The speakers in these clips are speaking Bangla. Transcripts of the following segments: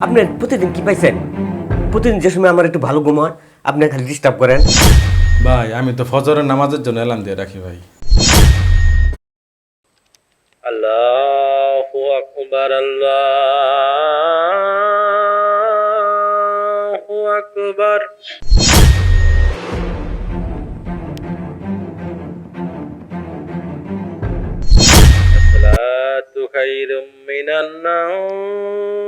আপনি প্রতিদিন কি পাইছেন প্রতিদিন যে সময় আমার একটু ভালো ঘুম হয় আপনি খালি ডিস্টার্ব করেন ভাই আমি তো ফজরের নামাজের জন্য এলাম দিয়ে রাখি ভাই আল্লাহু আকবার আল্লাহু আকবার الصلاة خير من النوم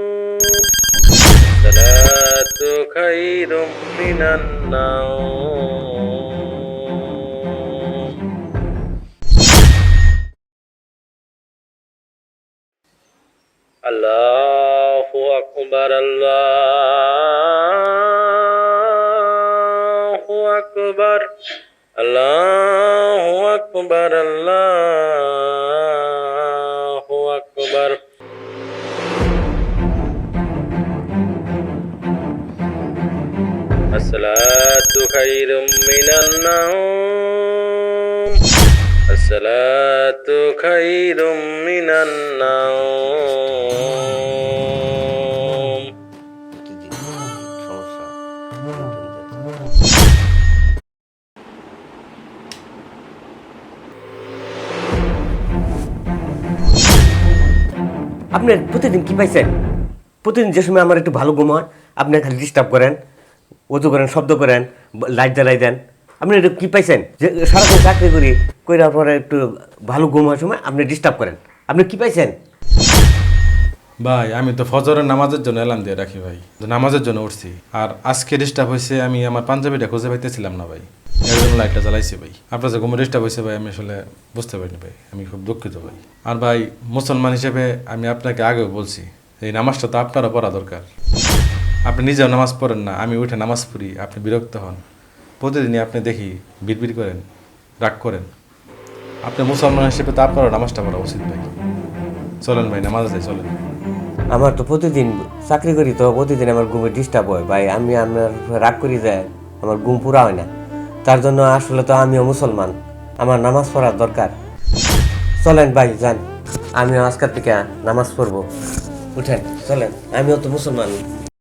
الصلاة خير من النوم الله أكبر الله أكبر الله أكبر الله أكبر الصلاة خير من النوم الصلاة خير من النوم প্রতিদিন সমস্যা আপনি প্রতিদিন কি পাইছেন প্রতিদিন যে সময় আমার একটু ভালো ঘুম হয় আপনি খালি ডিস্টার্ব করেন অজু করেন, শব্দ করেন, লাইট জ্বালাই দেন। আপনি এটা কি পাইছেন? যে সারাদিন চাকরি করি করার পরে একটু ভালো ঘুম হওয়ার সময় আপনি ডিস্টার্ব করেন। আপনি কি পাইছেন? ভাই, আমি তো ফজরের নামাজের জন্য এলাম দিয়ে রাখি ভাই। নামাজের জন্য উঠছি। আর আজকে ডিস্টার্ব হয়েছে, আমি আমার পাঞ্জাবিটা খুঁজে পাইতেছিলাম না ভাই। এর জন্য লাইটটা জ্বালাইছি ভাই। আপনার যে ঘুমে ডিস্টার্ব হয়েছে ভাই, আমি আসলে বুঝতে পারিনি ভাই। আমি খুব দুঃখিত ভাই। আর ভাই, মুসলমান হিসেবে আমি আপনাকে আগেও বলছি, এই নামাজটা তো আপনারও পড়া দরকার। আপনি নিজেও নামাজ পড়েন না, আমি উঠে নামাজ পড়ি, আপনি বিরক্ত হন। প্রতিদিনই আপনি দেখি, বিড়বিড় করেন, রাগ করেন। আপনি মুসলমান হিসেবে তো আপনারও নামাজটা পড়া উচিত ভাই চলেন ভাই, নামাজ যাই, চলেন। আমার তো প্রতিদিন চাকরি করি তো, প্রতিদিন আমার ঘুমে ডিস্টার্ব হয়। ভাই, আমি আমার রাগ করি যায় আমার ঘুম পুরা হয় না। তার জন্য আসলে তো আমিও মুসলমান। আমার নামাজ পড়ার দরকার। চলেন ভাই, যান। আমিও আজকের থেকে নামাজ পড়ব। উঠেন, চলেন। আমিও তো মুসলমান।